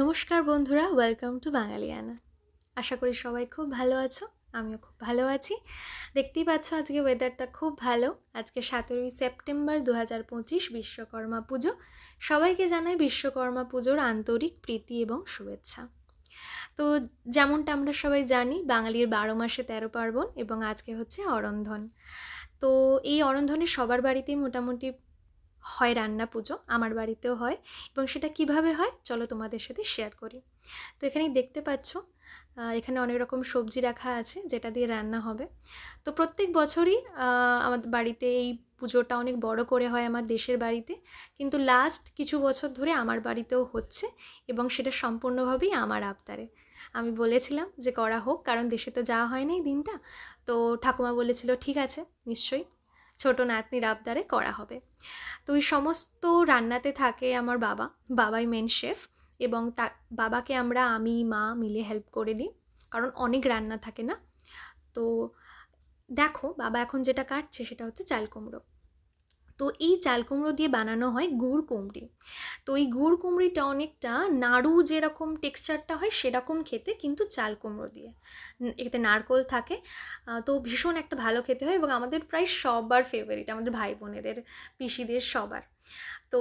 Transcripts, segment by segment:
নমস্কার বন্ধুরা welcome to বাঙালিয়ানা। আশা করি সবাই খুব ভালো আছো, আমিও খুব ভালো আছি। দেখতেই পাচ্ছ আজকে ওয়েদারটা খুব ভালো। আজকে সতেরোই সেপ্টেম্বর দু হাজার পঁচিশ, বিশ্বকর্মা পুজো। সবাইকে জানাই বিশ্বকর্মা পুজোর আন্তরিক প্রীতি এবং শুভেচ্ছা। তো যেমনটা আমরা সবাই জানি, বাঙালির বারো মাসে তেরো পার্বণ এবং আজকে হচ্ছে অরন্ধন। তো এই অরন্ধনে সবার বাড়িতেই মোটামুটি হয় রান্না পুজো, আমার বাড়িতেও হয় এবং সেটা কীভাবে হয় চলো তোমাদের সাথে শেয়ার করি। তো এখানেই দেখতে পাচ্ছ এখানে অনেক রকম সবজি রাখা আছে যেটা দিয়ে রান্না হবে। তো প্রত্যেক বছরই আমাদের বাড়িতে এই পুজোটা অনেক বড় করে হয় আমার দেশের বাড়িতে। কিন্তু লাস্ট কিছু বছর ধরে আমার বাড়িতেও হচ্ছে এবং সেটা সম্পূর্ণভাবেই আমার আবদারে। আমি বলেছিলাম যে করা হোক, কারণ দেশে তো যাওয়া হয় না দিনটা। তো ঠাকুমা বলেছিল, ঠিক আছে, নিশ্চয়ই। ছোট নাতনির আবদারে করা হবে। তো ওই সমস্ত রান্নাতে থাকে আমার বাবা, বাবাই মেন শেফ এবং তা, বাবাকে আমরা আমি, মা মিলে হেল্প করে দিই, কারণ অনেক রান্না থাকে না। তো দেখো, বাবা এখন যেটা কাটছে সেটা হচ্ছে চাল কুমড়ো। তো এই চাল কুমড়ো দিয়ে বানানো হয় গুড় কুমড়ি। তো এই গুড় কুমড়িটা অনেকটা নাড়ু যেরকম টেক্সচারটা হয় সেরকম খেতে কিন্তু চাল কুমড়ো দিয়ে। এতে নারকোল থাকে। তো ভীষণ একটা ভালো খেতে হয় এবং আমাদের প্রায় সবার ফেভারিট আমাদের ভাই বোনেদের পিসিদের সবার। তো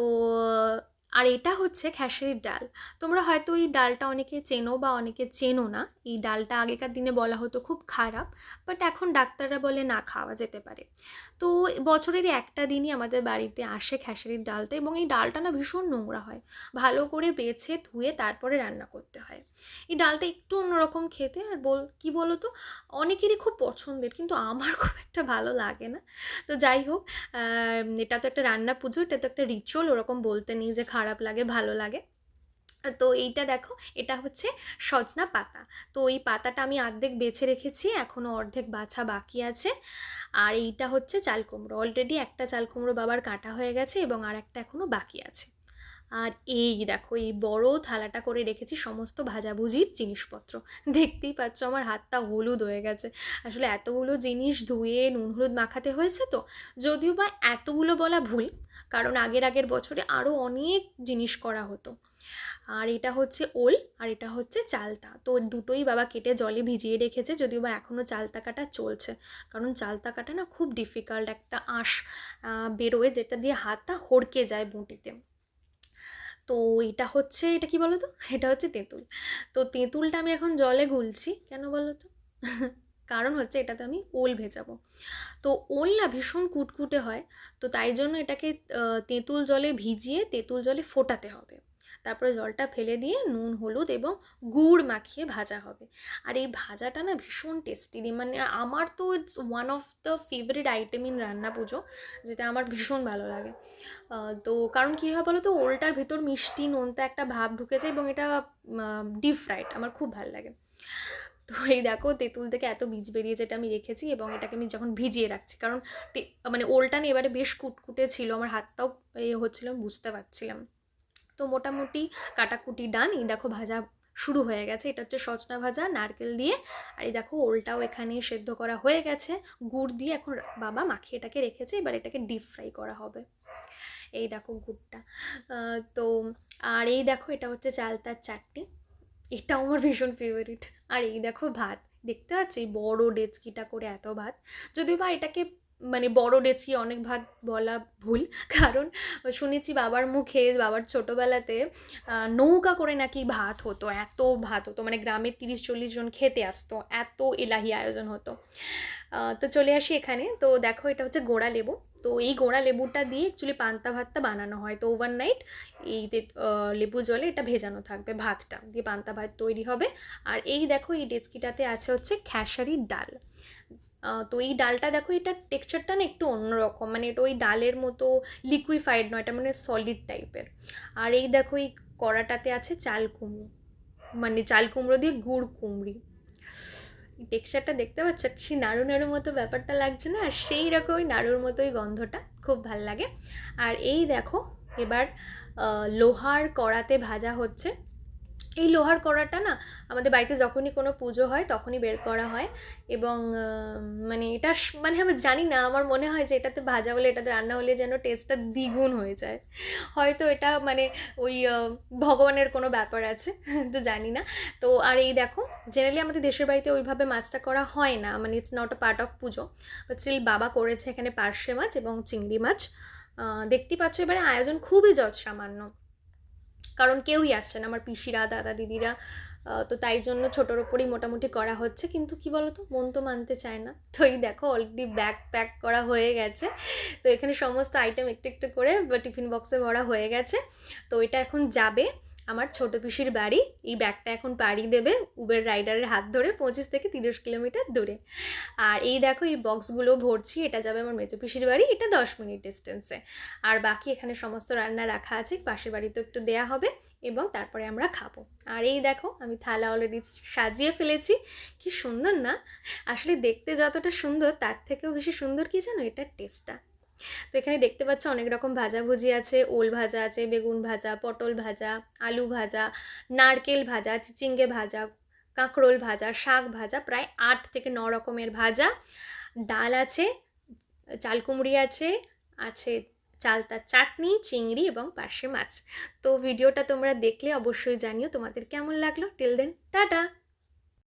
আর এটা হচ্ছে খেসারির ডাল। তোমরা হয়তো এই ডালটা অনেকে চেনো বা অনেকে চেনো না। এই ডালটা আগেকার দিনে বলা হতো খুব খারাপ বাট এখন ডাক্তাররা বলে না খাওয়া যেতে পারে। তো বছরের একটা দিনই আমাদের বাড়িতে আসে খেসারির ডালটা এবং এই ডালটা না ভীষণ নোংরা হয়। ভালো করে বেছে, ধুয়ে তারপরে রান্না করতে হয়। এই ডালটা একটু অন্যরকম খেতে আর বল, কি বলো তো অনেকেরই খুব পছন্দের, কিন্তু আমার খুব একটা ভালো লাগে না। তো যাই হোক এটা তো একটা রান্না পুজো, এটা তো একটা রিচুয়াল ওরকম বলতে নেই যে খারাপ লাগে, ভালো লাগে। তো এইটা দেখো, এটা হচ্ছে সজনা পাতা। তো এই পাতাটা আমি অর্ধেক বেছে রেখেছি এখনও অর্ধেক বাছা বাকি আছে। আর এইটা হচ্ছে চালকুমড়ো অলরেডি একটা চালকুমড়ো বাবার কাটা হয়ে গেছে এবং আর একটা এখনও বাকি আছে। আর এই দেখো, এই বড় থালাটা করে রেখেছি সমস্ত ভাজাভুজির জিনিসপত্র। দেখতেই পাচ্ছ আমার হাতটা হলুদ হয়ে গেছে। আসলে এতগুলো জিনিস ধুয়ে নুন হলুদ মাখাতে হয়েছে তো? যদিও বা এতগুলো বলা ভুল, কারণ আগের আগের বছরে আরও অনেক জিনিস করা হতো। আর এটা হচ্ছে ওল, আর এটা হচ্ছে চালতা। তো দুটোই বাবা কেটে জলে ভিজিয়ে রেখেছে, যদিও বা এখনও চালতা কাটা চলছে। কারণ চালতা কাটা না খুব ডিফিকাল্ট একটা আঁশ বেরোয়, যেটা দিয়ে হাতটা হড়কে যায় বুটিতে। তো এটা হচ্ছে, এটা কি বলো তো এটা হচ্ছে তেঁতুল। তো তেঁতুলটা আমি এখন জলে গুলছি। কেন বলো তো কারণ হচ্ছে এটাতে আমি ওল ভেজাবো। তো ওল না ভীষণ কুটকুটে হয়। তো তাই জন্য এটাকে তেঁতুল জলে ভিজিয়ে তেঁতুল জলে ফোটাতে হবে। তারপরে জলটা ফেলে দিয়ে নুন, হলুদ এবং গুড় মাখিয়ে ভাজা হবে। আর এই ভাজাটা না ভীষণ টেস্টি মানে আমার তো it's one of the favourite item in Ranna Pujo, যেটা আমার ভীষণ ভালো লাগে। তো কারণ কী হয় বলো তো ওলটার ভেতর মিষ্টি, নোনতা একটা ভাব ঢুকেছে এবং এটা ডিপ ফ্রাইড আমার খুব ভালো লাগে। তো এই দেখো, তেঁতুল থেকে এত বীজ বেরিয়েছে এটা আমি রেখেছি এবং এটাকে আমি যখন ভিজিয়ে রাখছি, কারণ মানে ওলটা না এবারে বেশ কুটকুটে ছিল, আমার হাতটাও এ হচ্ছিল বুঝতে পারছিলাম। তো মোটামুটি কাটাকুটি ডান। এই দেখো ভাজা শুরু হয়ে গেছে। এটা হচ্ছে সজনা ভাজা, নারকেল দিয়ে। আর এই দেখো ওলটাও এখানে সেদ্ধ করা হয়ে গেছে। গুড় দিয়ে এখন বাবা মাখিয়ে এটাকে রেখেছে। এবার এটাকে ডিপ ফ্রাই করা হবে। এই দেখো গুড়টা। তো আর এই দেখো এটা হচ্ছে চালতার চাটনি। এটাও আমার ভীষণ ফেভারিট আর এই দেখো ভাত। দেখতে পাচ্ছি বড় ডেচকিটা করে এত ভাত। যদিও বা এটাকে মানে বড় ডেচকি অনেক ভাত বলা ভুল। কারণ শুনেছি বাবার মুখে, বাবার ছোটোবেলাতে নৌকা করে নাকি ভাত হতো, এত ভাত হতো। মানে গ্রামের তিরিশ, চল্লিশ জন খেতে আসতো, এত এলাহি আয়োজন হতো। তো চলে আসি এখানে। তো দেখো এটা হচ্ছে গোড়া লেবু। তো এই গোড়া লেবুটা দিয়ে অ্যাকচুয়ালি পান্তা ভাতটা বানানো হয়। তো ওভারনাইট এই লেবু জলে এটা ভেজানো থাকবে ভাতটা। দিয়ে পান্তা ভাত তৈরি হবে। আর এই দেখো এই ডেচকিটাতে আছে হচ্ছে খেসারির ডাল। তো এই ডালটা দেখো, এটা টেক্সচারটা না একটু অন্যরকম মানে এটা ওই ডালের মতো লিকুইফাইড নয়, এটা মানে সলিড টাইপের আর এই দেখো, এই কড়াটাতে আছে চাল কুমড়ো মানে চাল কুমড়ো দিয়ে গুড় কুমড়ি। টেক্সচারটা দেখতে পাচ্ছ? সেই নাড়ু নাড়ু মতো ব্যাপারটা লাগছে না, আর সেই রকমই নাড়ুর মতোই গন্ধটা, খুব ভালো লাগে। আর এই দেখো, এবার লোহার কড়াতে ভাজা হচ্ছে। এই লোহার কড়াটা না আমাদের বাড়িতে যখনই কোনো পুজো হয় তখনই বের করা হয় এবং মানে এটা মানে আমি জানি না আমার মনে হয় যে এটাতে ভাজা হলে এটাতে রান্না হলে যেন টেস্টটা দ্বিগুণ হয়ে যায়। হয়তো এটা মানে ওই ভগবানের কোনো ব্যাপার আছে তো জানি না। তো আর এই দেখো জেনারেলি আমাদের দেশের বাড়িতে ওইভাবে মাছটা করা হয় না মানে it's not a part of Pujo but still বাবা করেছে এখানে পার্শে মাছ এবং চিংড়ি মাছ। আহ, দেখতেই পাচ্ছ এবারে আয়োজন খুবই যৎ সামান্য কারণ কেউই আসছে না, আমার পিসিরা, দাদা, দিদিরা তো তাই জন্য ছোটোর ওপরই মোটামুটি করা হচ্ছে। কিন্তু কি বলতো, মন তো মানতে চায় না। তো এই দেখো অলরেডি ব্যাগ প্যাক করা হয়ে গেছে। তো এখানে সমস্ত আইটেম একটু একটু করে টিফিন বক্সে ভরা হয়ে গেছে। তো এটা এখন যাবে। আমার ছোট পিসির বাড়ি। এই ব্যাগটা এখন পাড়ি দেবে উবের রাইডারের হাত ধরে পঁচিশ থেকে তিরিশ কিলোমিটার দূরে। আর এই দেখো, এই বক্সগুলো ভরছি, এটা যাবে আমার মেজো পিসির বাড়ি, এটা দশ মিনিট ডিস্টেন্সে আর বাকি এখানে সমস্ত রান্না রাখা আছে, পাশের বাড়িতে একটু দেয়া হবে, এবং তারপরে আমরা খাব। আর এই দেখো, আমি থালা অলরেডি সাজিয়ে ফেলেছি, কি সুন্দর না? আসলে দেখতে যতটা সুন্দর, তার থেকেও বেশি সুন্দর কি জানো? এটার টেস্টটা তো এখানে দেখতে পাচ্ছ অনেক রকম ভাজাভুজি আছে, ওল ভাজা আছে, বেগুন ভাজা, পটল ভাজা, আলু ভাজা, নারকেল ভাজা, চিচিঙ্গে ভাজা, কাঁকরোল ভাজা, শাক ভাজা, প্রায় আট থেকে ন রকমের ভাজা। ডাল আছে, চাল কুমড়ি আছে আছে চালতা চাটনি, চিংড়ি এবং পাশে মাছ। তো ভিডিওটা তোমরা দেখলে অবশ্যই জানিও তোমাদের কেমন লাগল। Till then, tata!